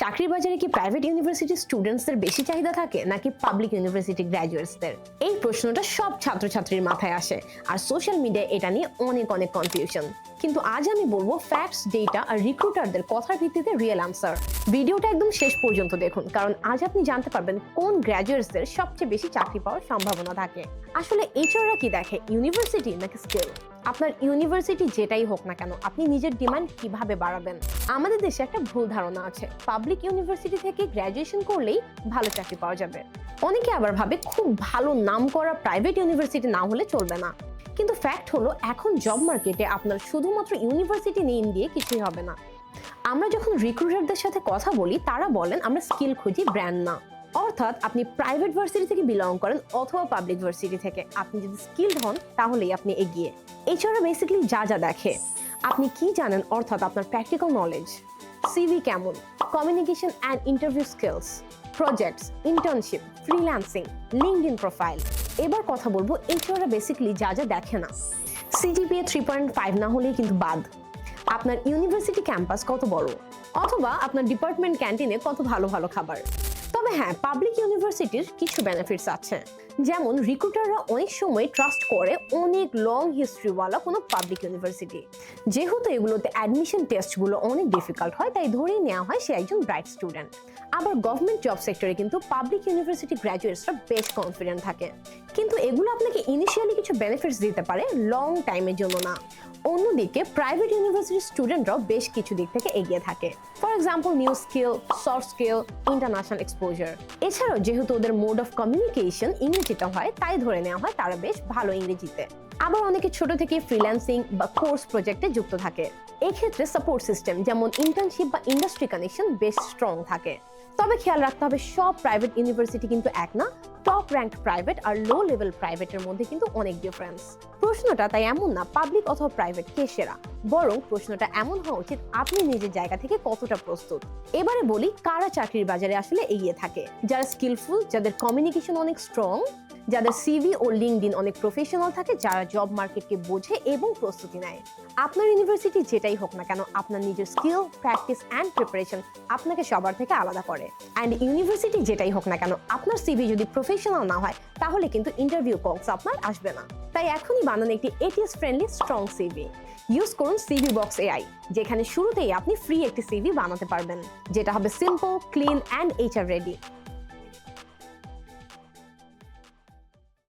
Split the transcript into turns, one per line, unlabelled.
চাকরির বাজারে কি প্রাইভেট ইউনিভার্সিটির স্টুডেন্টসদের বেশি চাহিদা থাকে, নাকি পাবলিক ইউনিভার্সিটি গ্র্যাজুয়েটসদের এই প্রশ্নটা সব ছাত্রছাত্রীর মাথায় আসে, আর সোশ্যাল মিডিয়ায় এটা নিয়ে অনেক অনেক কনফিউশন কিন্তু আজ আমি বলব ফ্যাক্টস ডেটা আর রিক্রুটারদের কথার ভিত্তিতে রিয়েল আনসার ভিডিওটা একদম শেষ পর্যন্ত দেখুন, কারণ আজ আপনি জানতে পারবেন কোন গ্র্যাজুয়েটসদের সবচেয়ে বেশি চাকরি পাওয়ার সম্ভাবনা থাকে। আসলে এইচআররা কি দেখে ইউনিভার্সিটি নাকি স্কিল আপনার ইউনিভার্সিটি যেটাই হোক না কেন, আপনি নিজের ডিমান্ড কীভাবে বাড়াবেন? আমাদের দেশে একটা ভুল ধারণা আছে। পাবলিক ইউনিভার্সিটি থেকে গ্র্যাজুয়েশন করলেই ভালো চাকরি পাওয়া যাবে। অনেকে আবার ভাবে খুব ভালো নাম করা প্রাইভেট ইউনিভার্সিটি না হলে চলবে না। কিন্তু ফ্যাক্ট হলো, এখন জব মার্কেটে আপনার শুধুমাত্র ইউনিভার্সিটি নেম দিয়ে কিছুই হবে না। আমরা যখন রিক্রুটারদের সাথে কথা বলি, তারা বলেন, আমরা স্কিল খুঁজি ব্র্যান্ড না। অর্থাৎ আপনি প্রাইভেট ভার্সিটি থেকে বিলং করেন অথবা পাবলিক ভার্সিটি থেকে। আপনি যদি স্কিলড হন, তাহলেই আপনি এগিয়ে। এছাড়া বেসিক্যালি যা যা দেখে। আপনি কি জানেন? অর্থাৎ আপনার প্র্যাকটিক্যাল নলেজ সিভি কেমন? Communication and interview skills projects internship freelancing LinkedIn profile এবার কথা বলব এছাড়া বেসিক্যালি যা যা দেখে না। সিজিপিএ থ্রি পয়েন্ট ফাইভ না হলেই কিন্তু বাদ। আপনার ইউনিভার্সিটি ক্যাম্পাস কত বড়? অথবা আপনার ডিপার্টমেন্ট ক্যান্টিনে কত ভালো ভালো খাবার? তবে হ্যাঁ পাবলিক ইউনিভার্সিটির কিছু বেনিফিটস আছে। যেমন রিক্রুটাররা অনেক সময় ট্রাস্ট করে অনেক লং হিস্ট্রিওয়ালা কোনো পাবলিক ইউনিভার্সিটি যেহেতু এগুলোতে অ্যাডমিশন টেস্টগুলো অনেক ডিফিকাল্ট হয়, তাই ধরেই নেওয়া হয় সে একজন ব্রাইট স্টুডেন্ট আবার গভর্নমেন্ট জব সেক্টরে কিন্তু পাবলিক ইউনিভার্সিটি গ্র্যাজুয়েটসরা বেশ কনফিডেন্ট থাকে। কিন্তু এগুলো আপনাকে ইনিশিয়ালি কিছু বেনিফিটস দিতে পারে লং টাইমের জন্য না। অন্যদিকে প্রাইভেট ইউনিভার্সিটির স্টুডেন্টরাও বেশ কিছু দিক থেকে এগিয়ে থাকে। For example new skill soft skill international exposure এছাড়াও যেহেতু ওদের মোড অফ কমিউনিকেশন ইংরেজিতে হয়, তাই ধরে নেওয়া হয় তারা বেশ ভালো ইংরেজিতে। আবার অনেকে ছোট থেকে ফ্রিল্যান্সিং বা কোর্স প্রজেক্টে যুক্ত থাকে। এক্ষেত্রে সাপোর্ট সিস্টেম যেমন ইন্টার্নশিপ বা ইন্ডাস্ট্রি কানেকশন বেশ স্ট্রং থাকে। তবে খেয়াল রাখতে হবে, সব প্রাইভেট ইউনিভার্সিটি কিন্তু এক না। টপ র্যাঙ্ক প্রাইভেট আর লো লেভেল প্রাইভেটের মধ্যে কিন্তু অনেক ডিফারেন্স প্রশ্নটা তাই এমন না পাবলিক অথবা প্রাইভেট কে সেরা? বরং প্রশ্নটা এমন হওয়া উচিত, আপনি নিজের জায়গা থেকে কতটা প্রস্তুত? এবারে বলি, কারা চাকরির বাজারে আসলে এগিয়ে থাকে? যারা স্কিলফুল যাদের কমিউনিকেশন অনেক স্ট্রং যাদের সিভি ও লিঙ্কডিন অনেক প্রফেশনাল থাকে, যারা জব মার্কেটকে বোঝে এবং প্রস্তুতি নেয়। আপনার ইউনিভার্সিটি যেটাই হোক না কেন, আপনার নিজের স্কিল প্র্যাকটিস অ্যান্ড প্রিপারেশন আপনাকে সবার থেকে আলাদা করে। অ্যান্ড ইউনিভার্সিটি যেটাই হোক না কেন, আপনার সিভি যদি প্রফেশনাল না হয়, তাহলে কিন্তু ইন্টারভিউ কলস আপনার আসবে না। তাই এখনই বানান একটি ATS friendly strong CV use করুন সিভি বক্স এআই যেখানে শুরুতেই আপনি ফ্রি একটি সিভি বানাতে পারবেন, যেটা হবে simple clean and HR ready